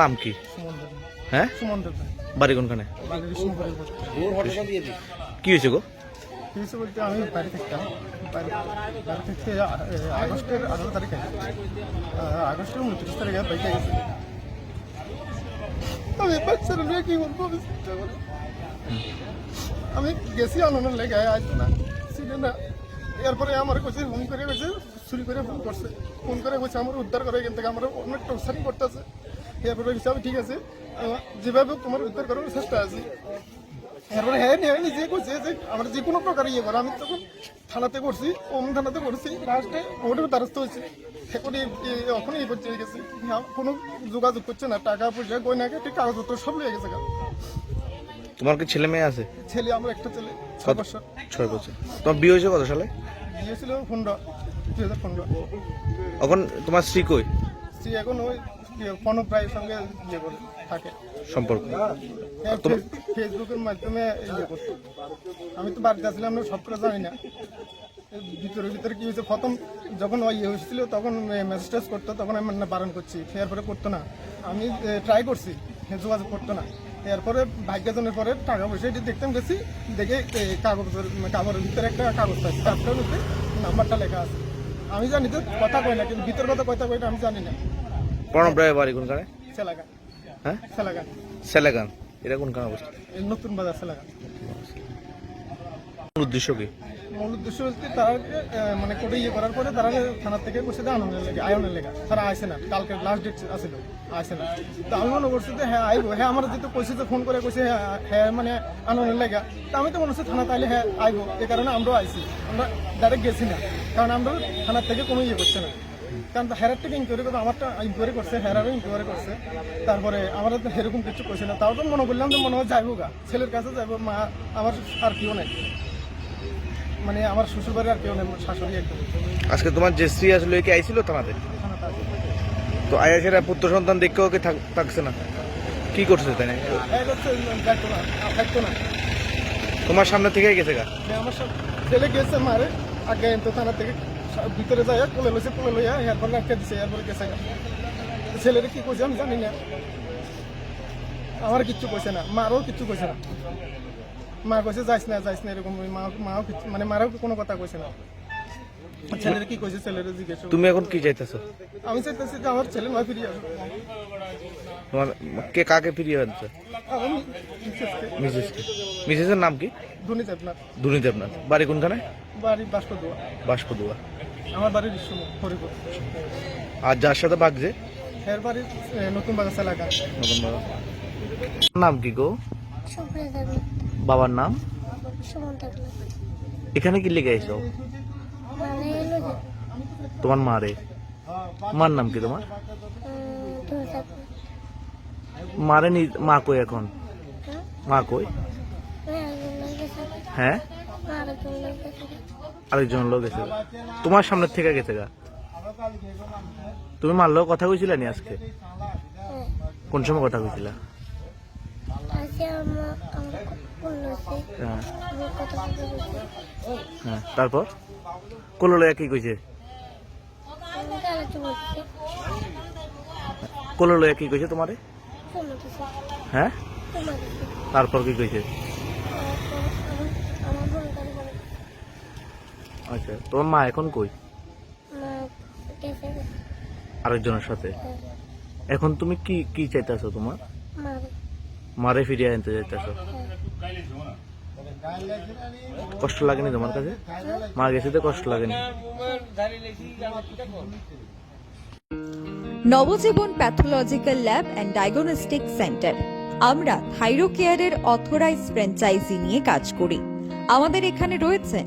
নাম কি? হ্যাঁ? বাড়ি কোনখানে কি হয়েছে গো? বলতে আমি আগস্টের তারিখে আগস্টের উনত্রিশ তারিখে গেছি। আমি নিয়ে বলব, আমি আনন্দের লেগে, আজ না না, এরপরে আমার কাছে ফোন করে গেছে, চুরি করে ফোন করছে। ফোন করে গেছে আমার উদ্ধার করে, এখান থেকে আমার অনেক টর্চারিং করতেছে। এরপরে গেছে আমি ঠিক আছে। যেভাবে তোমার উদ্ধার করার চেষ্টা আছি। এরপরে হ্যাঁ নিয়ে নিজে করছে যে আমরা যে কোনো প্রকার ইয়ে করে আমি তখন থানাতে করছি ওম থানাতে করছি লাস্টে ওটার দ্বারস্থ হয়েছে। এখন এখন এই পর্যায়ে গেছে। কোনো যোগাযোগ করছে না টাকা পয়সা গয়না কাটি কাগজপত্র সব লেগে গেছে। তোমার কি ছেলে মেয়ে আছে? ছেলে আমার একটা ছেলে ছয় বছর। ছয় বছর। তোমার বিয়ে হয়েছে কত সালে? দিয়েছিল পনেরো দুই হাজার পনেরো। এখন তোমার স্ত্রী কই? স্ত্রী এখন ওই ফোন প্রায় সঙ্গে ইয়ে করে থাকে। সম্পর্ক। হ্যাঁ, ফেসবুকের মাধ্যমে ইয়ে করতো। আমি তো বাড়িতে আসলাম না সব করে জানি না। ভিতরে ভিতরে কি হয়েছে? প্রথম যখন ওই ইয়ে হয়েছিল তখন মেসেজ করতো তখন আমি না বারণ করছি। এরপরে করতো না। আমি ট্রাই করছি যোগাযোগ করতো না। এরপরে ভাগ্যজনের পরে টাকা পয়সা এটি দেখতাম গেছি দেখে এই কাগজের কাগজের ভিতরে একটা কাগজ পাইছি তারপরে ভিতরে নাম্বারটা লেখা আছে। আমি জানি তো কথা কই না কিন্তু ভিতর কথা কথা কই না আমি জানি না। প্রণব রায় বাড়ি কোনখানে? হ্যাঁ? সেলাগান। এটা কোনখানে অবস্থা নতুন বাজার সেলাগান। উদ্দেশ্য কি? মূল উদ্দেশ্য হচ্ছে তারা মানে কোর্টে ইয়ে করার পরে তারা থানার থেকে বসে দেয় আনন্দের লেগে আয়নের লেগে। তারা আসে না। কালকে লাস্ট ডেট আসে না। তো আমি মনে করছি যে হ্যাঁ আইবো। হ্যাঁ আমার যেহেতু কইছে যে ফোন করে কইছে হ্যাঁ হ্যাঁ মানে আনন্দের লেগা। তো আমি তো মনে হচ্ছে থানা তাইলে হ্যাঁ আইবো। এই কারণে আমরাও আইছি। আমরা ডাইরেক্ট গেছি না। কারণ আমরা থানার থেকে কোনো ইয়ে করছে না। কারণ হেরার থেকে ইনকোয়ারি করবে আমারটা ইনকোয়ারি করছে হেরারও ইনকোয়ারি করছে। তারপরে আমার তো সেরকম কিছু করছে না। তাও তো মনে করলাম যে মনে হয় যাইবো গা। ছেলের কাছে যাইবো মা আমার আর কেউ নাই। মানে আমার শ্বশুর বাড়ি আর কেউ নেই শাশুড়ি একদম। আজকে তোমার যে স্ত্রী আসলে কি আইছিল আছে। তো আয়াসেরা পুত্র সন্তান দেখে ওকে থাক- থাকছে না। কি করছে তাই না? তোমার সামনে থেকে গেছে গা। আমার সব ছেলে গেছে মারে আগে তো থানা থেকে ভিতরে যাই কোলে লইছে কোলে লইয়া এরপর রাখতে দিছে এরপরে গেছে। ছেলেরে কি কইছে আমি জানি না। আমার কিচ্ছু কইছে না মারও কিচ্ছু কইছে না। মা কইছে যাইস না যাইস না এরকম মা মাও কিচ্ছু মানে মারাও কোনো কথা কইছে না। ছেলের কি কইছে ছেলের জিজ্ঞেস। তুমি এখন কি চাইতেছো আমি চাইতেছি যে আমার ছেলে নয় ফিরিয়ে আসুক তোমার কে কাকে ফিরিয়ে আনছে? মিসেসকে মিসেসের নাম কি? ধনী আপনার দুর্নীতি দেবনাথ বাড়ি কোনখানে? বাড়ি বাষ্প দোয়া বাসপদুয়া আমার বাড়ির ইস্যু হরিপুর আর যার সাথে বাগছে এর বাড়ির নতুন বাজার এলাকা। নতুন বাবা। নাম কি গো? বাবার নাম? এখানে কি লেগে আইছো? মানে তোমার মা রে। মার নাম কি তোমার? তুমি মারে নি মা কই এখন? হ্যাঁ? মা কই? হ্যাঁ আরেকজন লোক গেছে তোমার সামনে থেকে গেছে গা। তুমি মারলেও কথা কইছিলে নি আজকে? কোন সময় কথা কইছিলা? হ্যাঁ। হ্যাঁ তারপর? কোলো লয়া কি কইছে? কোলো লয়া কি কইছে তোমারে? হ্যাঁ? তারপর কি কইছে তারপর আমার আমার ফোন করে বলে আচ্ছা তোমার মা এখন কই? আরেকজনের সাথে? হ্যাঁ। এখন তুমি কি কি চাইতেছো তোমার? মারে। ফিরিয়ে আনতে চাইতেছো? কষ্ট লাগেনি তোমার কাছে? মা গেছে তো কষ্ট লাগেনি। Nabajiban pathological lab and diagnostic centre. আমরা থাইরোকেয়ারের অথরাইজ ফ্র্যাঞ্চাইজি নিয়ে কাজ করি। আমাদের এখানে রয়েছেন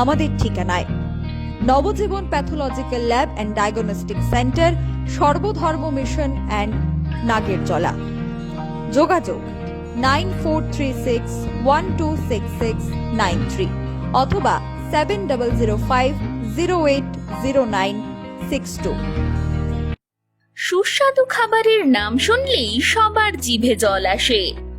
আমাদের ঠিকানায়। Nabajiban pathological lab and diagnostic centre, Sarbadharma mission and Nagerjala. যোগাযোগ nine four three six one two six six nine three অথবা seven double zero five zero eight zero nine six two. সুস্বাদু খাবারের নাম শুনলেই সবার জিভে জল আসে।